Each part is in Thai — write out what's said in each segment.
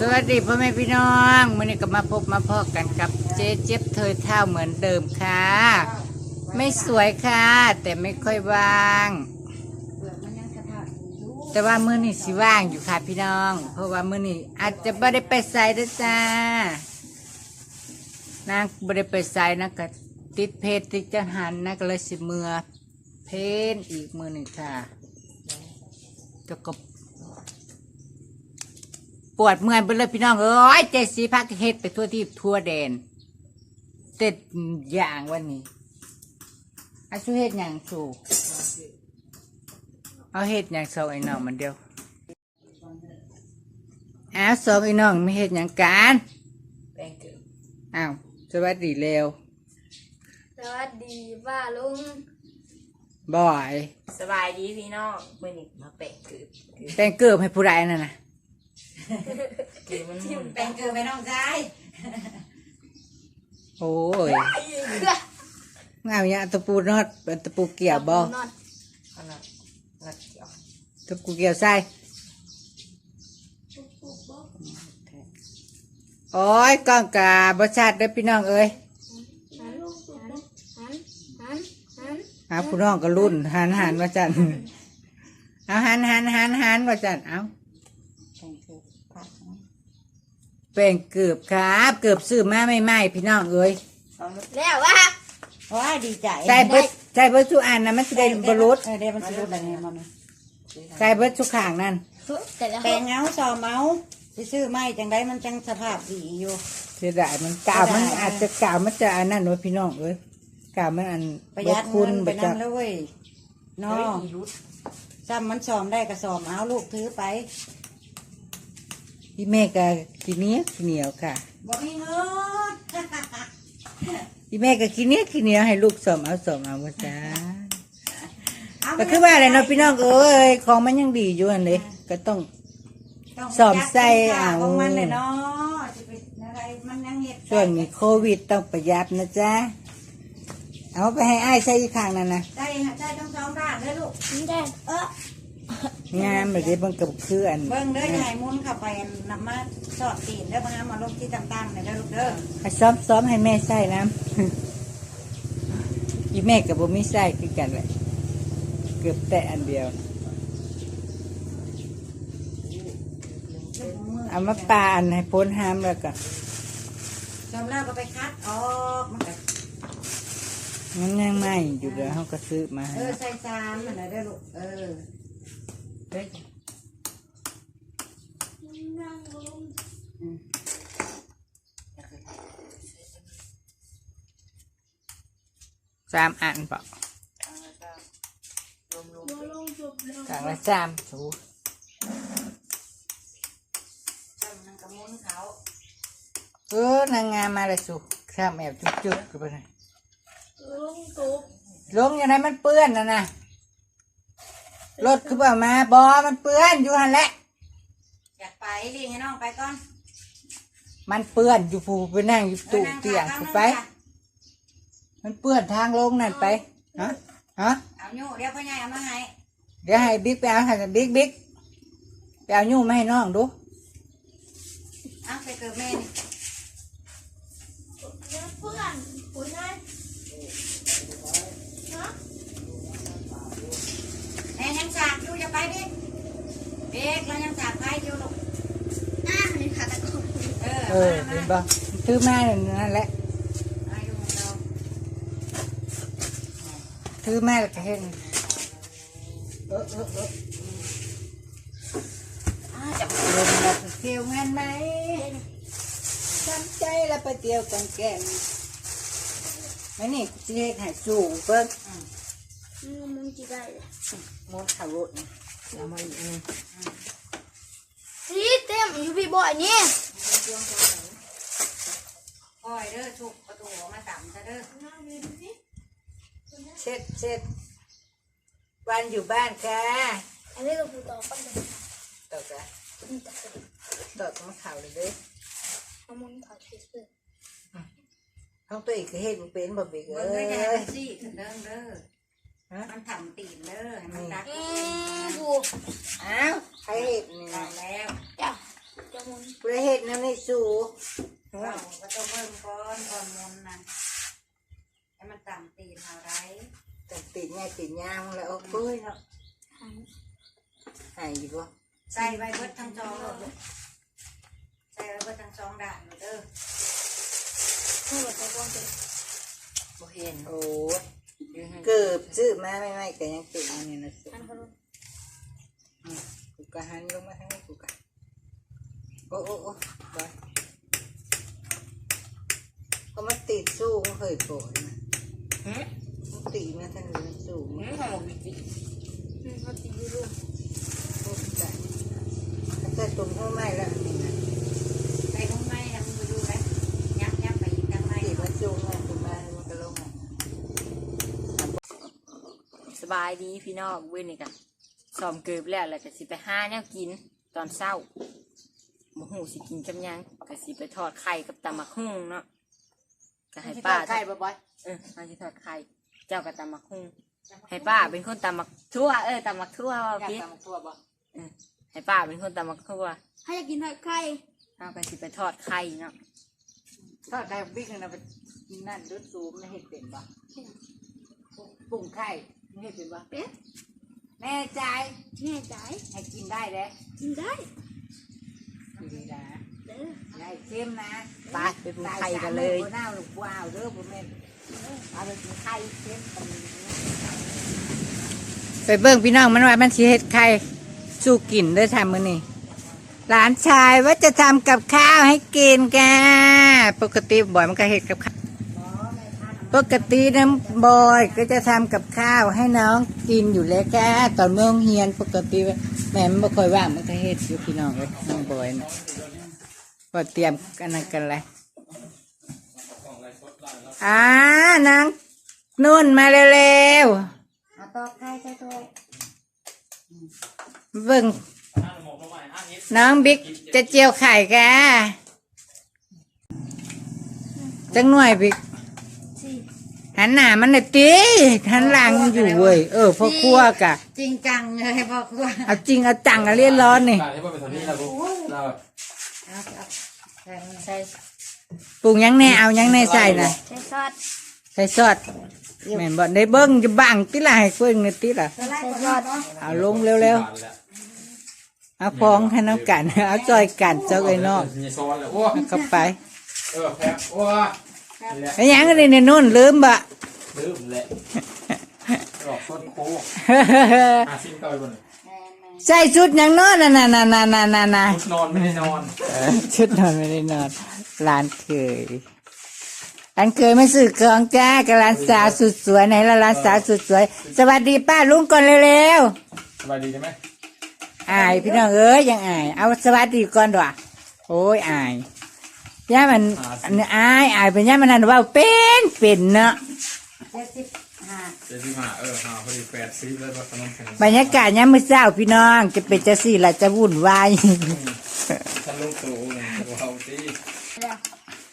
สวัสดีพ่อแม่พี่น้องวันนี้ก็มาพบมาพอกันกับเจ๊เจ็บเธอเท่าเหมือนเดิมค่ะ ไม่สวยค่ะ แต่ไม่ค่อยว่าง แต่ว่ามื้อนี้สิว่างอยู่ค่ะพี่น้อง เพราะว่ามื้อนี้อาจจะไม่ได้ไปใส่ด้วยจ้านางไม่ได้ไปใส่นะก็ติดเพจติดจังหันนะก็เลยสิเมือเพนอีกมือหนึ่งค่ะจะก็ ปวดเมื่อยไปเลยพี่น้องเอ้ยเจดสีพักเฮ็ดไปทั่วที่ทั่วแดนเต็ดอย่างวันนี้อาชูเฮ็ดอย่างสูเอาเฮ็ดอย่างสองไอ้น้องมันเดียวอ้าวสองไอ้น้องไม่เฮ็ดอย่างกันแป้งเกิดอ้าวสวัสดีเร็วสวัสดีป้าลุงบ่อยสบายดีพี่น้องมื่อนี้มาแป้งเกิดคือแต่งเกิบให้ผู้ใดนั่นน่ะ คือมันหมุนแปลงเกิดไปน้องชายโอ้ยงามเนี่ยตะปูนอดตะปูเกี่ยวบ่นอนขนาดงัดเกี่ยวตะปูเกี่ยวใส่โอ้ยกล้องกาบชาติเด้อพี่น้องเอ้ยหันหันหันหันหาผู้น้องก็รุ่นหันหันว่าจันเอาหันหันหันหันว่าจันเอา แปลงเกิดพัก แป้งเกือบครับ เกือบซื้อมาไม่ไหมพี่น้องเอ้ยแล้ววะว้าดีใจใส่เบิดใส่เบิดทุกอันนะมันจะได้บรุษเออเดี๋ยวมันสิรุดอะไรเนี่ยมันใส่เบิดทุกข้างนั่นแต่ละแปลงเอาซอมเอาสิซื้อไม้จังไดมันจังสภาพดีอยู่เสียดายมันกาวมันเสียดายอาจจะกาวมันจะอันนั้นไว้พี่น้องเอ้ยกาวมันอันประหยัดคุเงิณนไปประจันั่กนแล้วเว้ยเนาะอีรุดซ้ำมันซอมได้ก็ซอมเอาลูกถือไป พี่แม่ก็กินเนี้ยขี้เหนียวค่ะบ่มีเงินพี่แม่ก็กินเนี้ยขี้เหนียวให้ลูกสอมเอาสอมเอาว่าจ้าเอาก็คือว่าอะไรเนาะพี่น้องเอ้ยของมันยังดีอยู่อันเลยก็ต้องต้องซอมใส่เอา ของมันเลยเนาะสิเป็นอะไรมันยังเฮ็ดช่วงนี้โควิดต้องประหยัดนะจ๊ะเอาไปให้อ้ายใช้อีกข้างนั่นนะได้ได้ต้องสองด้านเด้อลูกนี่ได้ เออ งามแบบนี้มันกับคืออันเบิ่งเด้ออย่าให้มุนเข้าไปนำมาสอดตีนเด้อพะงามมาลงที่ต่ำๆเนี่ยเด้อลูกเด้อให้ซ้อมซ้อมให้แม่ใส่น้ำอีแม่กับบ่มีใส่คือกันแหละเกือบแต่อันเดียวเอามาปาอันให้พ้นห้ามแล้วก็จำแล้วก็ไปคัดออกมันก็มันยังไม่อยู่เดี๋ยวเขาก็ซื้อมาให้เออใส่จานมันนะเด้อลูกเออ เฮ้ยนั่งลงสามอันปล่าลงลงแล้วกลางละสามสูจำนั่นก็มุนเออนางงามมาเลยสูสามแอบจุกๆกันไปเลยลงจบลงอย่างไรมันเปื้อนนะนะ รถคือเปล่ามาบอมันเปื้อนอยู่หันแหละ อยากไปเรียกให้น้องไปก่อนมันเปื้อนอยู่ผูไปนั่งอยู่ตู้เตียงไป มันเปื้อนทางลงนั่นไปฮะฮะเอาโย่เดี๋ยวพ่อใหญ่เอามาให้เดี๋ยวให้บิ๊กไปเอาให้บิ๊กบิ๊กไปเอายู่มาให้น้องดูเอาไปเกิดแม่นี่เพื่อนปุ๋ยนาย ไปดิเด็กเรายังสากไปอยู่ลูกอะนี่ค่ะตะกอนเออเออมาเห็นมาปะถือมานั่นแหละอายุของเราถือมาแล้วก็เห็นเออเออเอออ้าวจับลงมาเที่ยวงานไหมทำใจแล้วไปเที่ยวกันแก่นไม่นี่กูจะเฮ็ดให้สูงเพิ่งอืมมึงจีได้เลยมดขาวรถนี่ เอามาอีกอันหนึงสีเต็มอยู่พี่บอยนี่คอยเด้อชุกประตูออกมาต่ำซะเด้อเช็ดเช็ดวันอยู่บ้านค่ะอันนี้ก็ผู้ต่อไปเลยต่อจ้ะนี่ตัดสินต่อต้องข่าวเลยเด้อเอามุนถ่ายคลิปเลยท้องตัวเองก็เฮ็ดมันเป็นบ่บิ๊กเบิ่เอ้งเด้ออย่าให้ย มันซี่ถึงเด้อเด้อฮะ มันทำตีนเด้อให้มันรักอืมบูอ้าวใครเห็ดนี่ได้แล้วจ้าจะมุนเพื่เห็ดนั่นในสูเราก็ต้องเพิ่มก้อนก้อนมุนนั่นให้มันต่ำตีนอะไรต่ำตีนไงตีนยางแล้วเอ้ยเนาะหายอยู่บ่ใส่ใบเบิดทั้งจองเลยใส่ใบเบิดทั้งจองด่านเด้อพูดกับตะกอนเลยบ่เห็นโอ้ เกือบซื้อมาไม่ไม่ก็ยังติดอันนี้นะสิหันเขาลงกูก็หันลงมาทางนี้กูก็โอ้โอ้โอ้บอยก็มันติดสู้มันเคยโผล่นะหืมมันติดมาทางนี้มันสู้หืมันมของบิ๊กบิ๊กอืมเขาติดอยู่รูปพูดใจถ้าเกิดตุ่มเข้าไม่แล้วอันนี้นะ ใส่ลงไม้นะมึงไปดูนะยับยับไปอีกทางไม้ ติดมาสู้มันตุ่มมามันก็ลงมา สบายดีพี่น้องเว้ยนี่กันซ้อมเกือบแล้วแล้วก็สิไปหาแนวกินตอนเช้าบ่ฮู้สิกินกับหยังก็สิไปทอดไข่กับตำมักหุ่งเนาะก็ให้ป้าใครบ่บอยเออมาสิทอดไข่เจ้าก็ตำมักหุ่งให้ป้าเป็นคนตำมักทั่วเออตำมักทั่วว่าอยากพี่ทำทั่วบ่เออให้ป้าเป็นคนตำมักทั่วให้อยากกินทอดไข่เอาก็สิไปทอดไข่เนาะทอดได้บิ๊กนะมันนั่นดูสูงไม่เห็นเป็นบ่ปรุงไข่ ไม่เห็นเป็นบ่เป็ด แน่ใจแน่ใจให้กินได้เด้กินได้ดีนะเด้อได้เข้มนะไปไปปรุงไข่กันเลยหน้าลูกว้าวเด้อบ่แม่นเอาไปกินไข่เข้มไปเบิ่งพี่น้องมันว่ามันสิเฮ็ดไข่สู้กินเด้อทำมื้อนี้หลานชายว่าจะทำกับข้าวให้กินแกปกติบ่อยมันก็เฮ็ดกับข้าว ปกติน้ำบอยก็จะทำกับข้าวให้น้องกินอยู่แล้วแกตอนเมื่อเฮียนปกติแม่ไม่ค่อยว่างมันก็เฮ็ดอยู่พี่น้องเอ้ยน้องบอยนะก็เตรียมกันกันเลยอ่านางนุ่นมาเร็วเอาตอกไข่ใส่วยเบิ่งน้องบิ๊กจะเจียวไข่แกจังหน่วยบิ๊ก หันหน้ามันน่ะตีหันหลังอยู่เว้ยเออพ่อครัวกะจริงจังเลยพ่อครัวเอาจริงเอาจังเอาเรียนร้อนนี่การที่ว่าเป็นตอนนี้เราเราเอาเอาใส่มันใส่ปรุงหยังแน่เอาหยังแน่ใส่นะใช้ซอสใส่ซอสแม่นบ่ได้เบิ่งจะบังติล่ะให้เบิ่งนี่ติล่ะ ใส่ไล่ก่อนเนาะเอาลงเร็วๆเอาฟองให้น้ำกันเอาจอยกันเจ้าไอ้นอก มีซอนเลยโอ้เข้าไป เออแพ้โอ้นี่แหละ ไอ้หยังอะไรในนู่นลืมบะ ลืมแหละดอกต้นโค้งอาซิมเก่าไปบนใส่ชุดหยังนอนน่ะน่ะน่ะน่ะน่ะน่ะน่ะนอนไม่ได้นอนชุดนอนไม่ได้นอนร้านเคยร้านเคยไม่สื่อเครื่องจ้ากับร้านสาวสุดสวยไหนละร้านสาวสุดสวย สวัสดีป้าลุงก่อนเร็วสบายดีใช่ไหมๆอายพี่น้องเอ้ยยังอาย เอาสวัสดีก่อนด้วยโอ้ยอาย ย่ามันอันนี้อายอายเป็นย่ามันนั่นว่าเป็นเป็นเนาะเจ็ดสิบห้าเจ็ดสิบห้าเออห้าพอดีแปดสิบแล้วก็ขนมแข็งบรรยากาศยามมื้อเช้าพี่น้องจะเป็นจะสี่ละจะวุ่นวายฉันลูกตู่หนึ่งว้าวตีแล้ว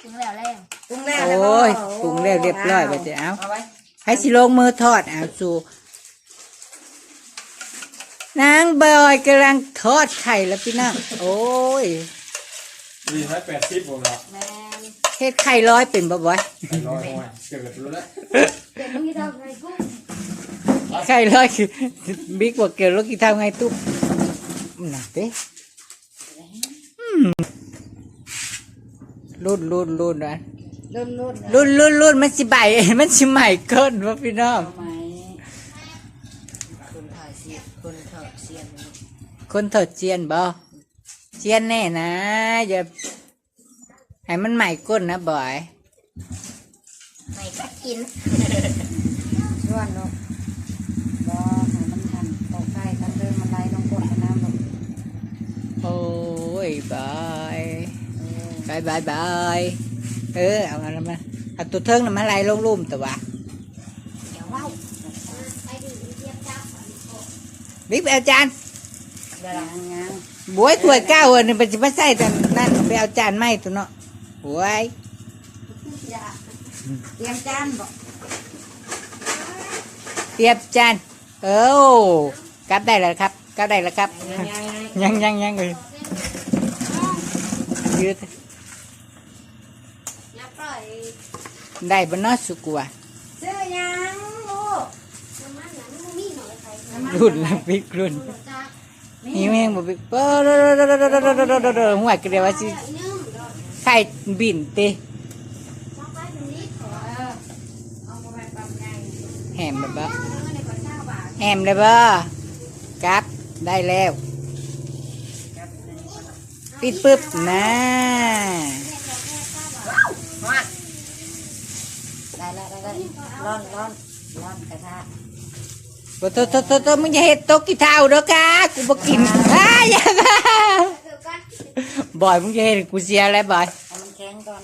ถึงแล้วแล้วปรุงแล้วโอ้ยปรุงแล้วเรียบร้อยไปจะเอาเอาไว้ให้สิลงมือทอดเอาสู่นางบอยกำลังทอดไข่แล้วพี่น้องโอ้ย ดีไหมแปดสิบหมดแล้วแม่นเฮ็ดไข่ร้อยเป็นบ่บ่อยร้อยห้อยเกิดรู้แล้วเดี๋ยวมึงจะทำไงกุ้งไข่ร้อยคือบิ๊กบอกเกี่ยวลูกกี่ทำไงตุ๊บน่ะเด้อืมรุ่นรุ่นรุ่นนะรุ่นรุ่นรุ่นรุ่นรุ่นมันสิใบมันสิใหม่เกินวะพี่น้องไหมคนถ่ายเสียคนถอดเสียนมันคนถอดเจียนบ่ เจียนแน่นะอย่าให้มันใหม่ก้นนะบ่อยไม่กัดกินชวนลูกบอให้มันทันตอกไข่กันเดินมันไหลลงกดน้ำลงโอ้ยบายบายบายบายเออเอาอะไรมาเอาตัวเทิงน่ะมาไล่ลงลุ่มแต่ว่าเดี๋ยวว้าวไปดิเทียบจับบิ๊กไปเอาจานยังยัง บวยถ้วยเก้าเออนี่เป็นสิมาใส่แต่นั่นไปเอาจานไม้ตัวเนาะบวยเตรียมจานบอกเตรียมจานเออกลับได้แล้วครับกลับได้แล้วครับ ยังยังยังยังยังเลยยืดอย่าปล่อยได้บนนอสุกัวซื้อยังลูกน้ำมันหนังมึงรุ่นละบิ๊กรุ่น หิวแม่งบ่บิ๊กเปิ้ลหัวกระเดียวว่าสิไข่บินเตะแฮมเลยบ่แฮมเลยบ่กับได้แล้วปิดปึ๊บนะได้แล้วได้แล้วร้อนร้อนร้อนกระทะ โตโตโตโตโตมึงอย่าเห็ดตกกี่เท้าเด้อค่ะกูบ่กินอ้าอย่าบ้าบ่อยมึงอย่าเห็ดกูเสียแล้วบ่อยเอามันแข็งก่อน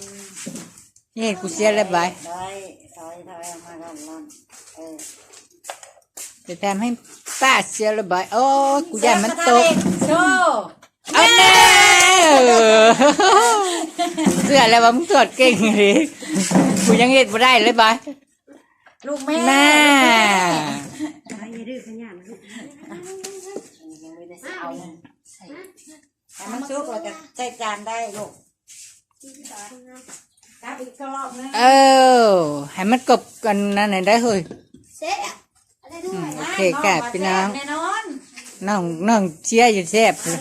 อย่าเห็ดกูเสียแล้วบ่อยได้ถอยถอยออกมาก่อนร้อนเออจะทำให้ป้าเสียแล้วบ่อยโอ้ยกูอยากมันตกโชว์เอาแน่เสื้อแล้วว่ามึงตรวจเก่งเลยกูยังเห็ดบ่ได้เลยบ่อย ลูกแม่น่ายังไม่ได้เอาใส่ให้มันสุกแล้วก็ใส่จานได้ลูกกลับอีกรอบนึงเออให้มันกบกันนั่นน่ะได้เฮ้ยเซ็ตอะอะไรด้อืวมยโอเคค่ะพี่น้องแน่นอนน้องน้องเชียร์อยู่แซ่บเลย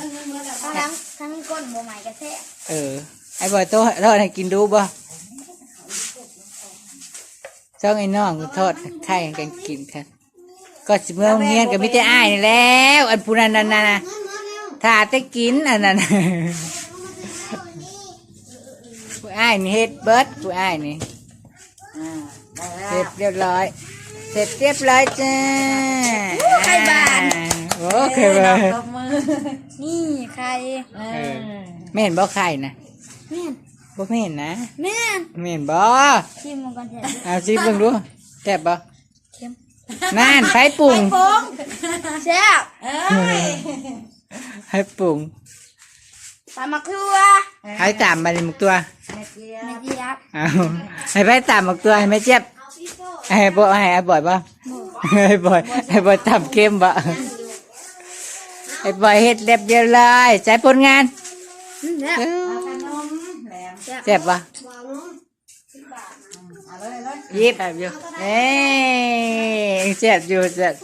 ทั้งทั้งก้นโบใหม่กับเซ็ตเออไอ้บอยโตทอดให้กินดูบ่ จ้องไอ้น้องทอดไข่ให้กันกินค่ะก็สิเมื่อโรงเรียนก็มีแต่อ้ายนี่แหล้ว อันผู้นั้นนั่นน่ะถ้าได้กินอันนั้นผู้อ้ายนี่เฮ็ดเบิดผู้อ้ายนี่อ่าได้เสร็แล้วจเรียบร้อย เสร็จเรียบร้อยจ้าไข่บานโอ้ไข่บานตบมือนี่ใครเอเอออไม่เห็นบ่ไข่นะแม่น บ่ไม่เห็นนะแม่นไม่เห็นบ่ชิมมันก่อนเถอะเอาซิเบิ่งดูแซ่บบ่เค็มนั่นไผปรุงแซ่บเอ้ยไผปรุงตามมาครัวไผตามมาดิหมกตัวแม่เจี๊ยไม่บดีครับเอาให้ไผตามหมกตัวให้แม่เจ็บให้บ่ให้ไอ้บ่อยบ่ให้บ่อยให้บ่อยตามเค็มบ่ให้บ่อยเฮ็ดเรียบเรียบร้อยใช้ผลงานอืมเนี่ยเออขนม แหลมแซ่บบ่เอาเลยเลยยิบแซ่บอยู่เอ้ยแซ่บอยู่แซ่บ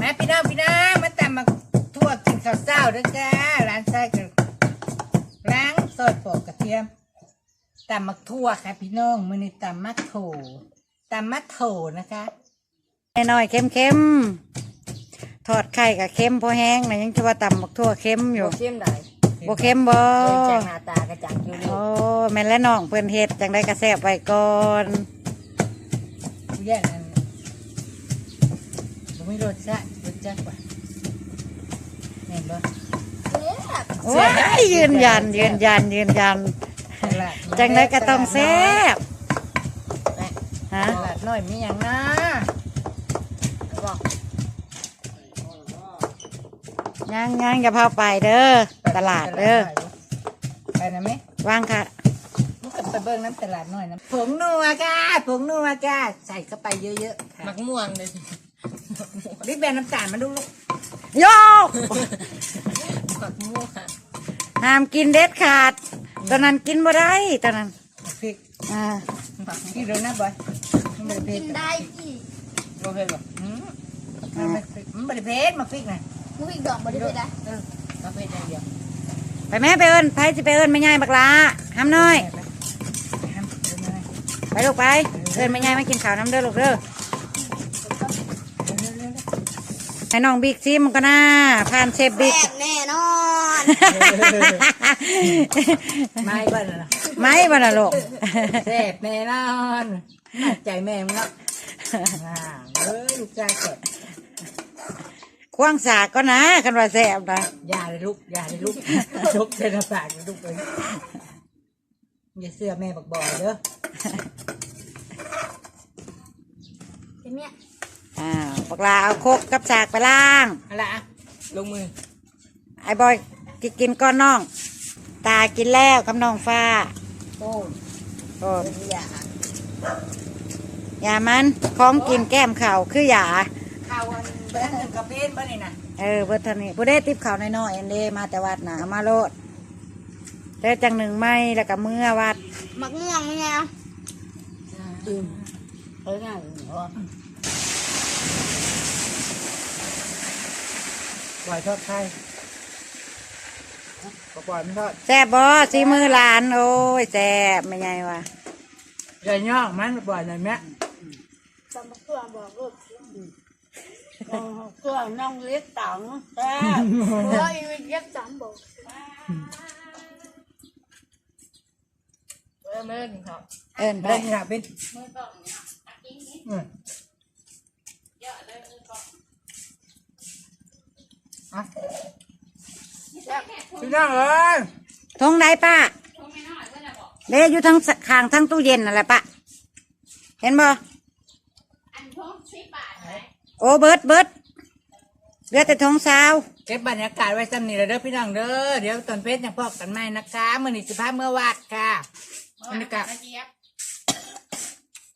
มาพี่น้องพี่น้องมาตามมาทั่วกินข้าวเช้าเด้อจ้าร้านไส้กันล้างซอยปอกกระเทียมตำมักทั่วค่ะพี่น้องมื้อนี้ตำมักโถตำมักโถนะคะแน่น้อยเค็มเค็ม ทอดไข่กับเค็มพอแห้งนะยังจะว่าตำบักทั่วเค็มอยู่เชื่อมได้บ่เค็มบ่เพิ่นจากหน้าตากระจังอยู่นี่โอ้แม่นและน้องเพิ่นเฮ็ดจังได้กระแซบไว้ก่อนผู้แย่งอันบ่มีรสชาติรสจัดกว่าแม่นบ่โอ้ยยืนยันยืนยันยืนยันตลาดจังได้ก็ต้องแซ่บฮะตลาดน้อยมีหยังนะบอก ย่างย่างอย่าพาไปเด้อตลาดเด้อไปนะแม่วางค่ะมึงก็ไปเบิ่งน้ำตลาดน้อยนะผงนัวก้าผงนัวก้าใส่เข้าไปเยอะๆค่ะมักม่วงเลยรีบแบนน้ำตาลมาดูลูกโยกมักม่วงห้ามกินเด็ดขาด ตอนนั้นกินบ่ได้ตอนนั้นพริกอ่าพี่เดี๋ยวนะบอยมันบริเพกิชนรได้กี่บริเพชรบ่อืมมันไม่พริกมันบริเพชรมาพริกนะ มุ้ยดอกบริเวณได้เออมาเพชรอย่างเดียวไปแม่ไปเอิ้นไผสิไปเอิ้นแม่ยายบักลาห้ามน้อย ไปห้ามเดินมาเลยไปลูกไปเอิ้นแม่ยายมากินข้าวน้ำเด้อลูกเด้อเร็วๆเร็วให้น้องบิ๊กซิมก็น่าผ่านเชฟบิ๊กแซ่บแน่นอนๆไม่บ้านนะไม่บ่ล่ะลูกแซ่บแน่นอนน่าใจแม่มึงเนาะอ่าเอ้ยลูกชายแซ่บ ควางสากก็นะคันว่าแซ่บนะอย่าเลยลูกอย่าเลยลูกชกเส้นปากเลยลูกเลยอย่าเสื้อแม่บักบอยเด้อเป็นเนี่ยอ้าวบักลาเอาโคกกับสากไปล้าง อะไรอะลงมือไอ้บอยกินกินก้อนน้อง ตากินแล้วกับน้องฟ้าโอ้ยโอ้อย่าอย่ามันของกินแก้มข่าวคืออย่า ข้าวอันเบิ้ลหนึ่งกระเพนบ้านนี่นะเออเบิดเท่านี้ผู้ได้ติบข่าวน้อยๆเอ็นเดมาแต่วัดนะเอามาโลดแล้วจังหนึ่งไม่แล้วก็เมื่อวัดมักม่วงนี่ไงอืมเออง่ายเหรอปล่อยทอดไข่ปล่อยมันทอดแซ่บบ่สีมือหลาน โอ้ยแซ่บไม่ไงวะใหญ่ย่องมันปล่อยหน่อยแม่ตำบักตัวบอกลูก ตัวน้องเล็กตังแซ่บเพราะอีวิทย์เย็บจำบอกเริ่มเริ่มครับเอิ้นไปได้นี่ครับเป็นอืมอะพี่น้องเอ้ยทงไหนป้าเด้อยู่ทั้งขางทั้งตู้เย็นนั่นแหละป้าเห็นบ่ โอ้เบิดเบิดเหลือแต่ทงสาวเก็บบรรยากาศไว้สำนีเลยเด้อพี่น้องเด้อเดี๋ยวตอนเพชรยังพอกกันใหม่นะคะมื่อนี้สิพาเมื่อวาดค่ะบรรยากาศ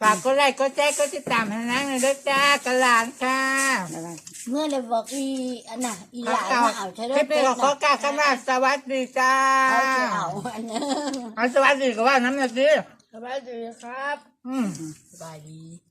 ฝากก็ไลค์ก็แจ้ก็ติดตามให้นังหน่อยเด้อจ้ากระหลานค่ะเมื่อเลยบอกอีอันน่ะอีหลานเก่ามาเอาใช่ไหมคลิปนี้ก็ขอกล่าวคำว่าสวัสดีจ้าเอาจะเอาอันนี้เอาสวัสดีก็ว่าน้ำหนักสิสบายดีครับ อืมสบายดี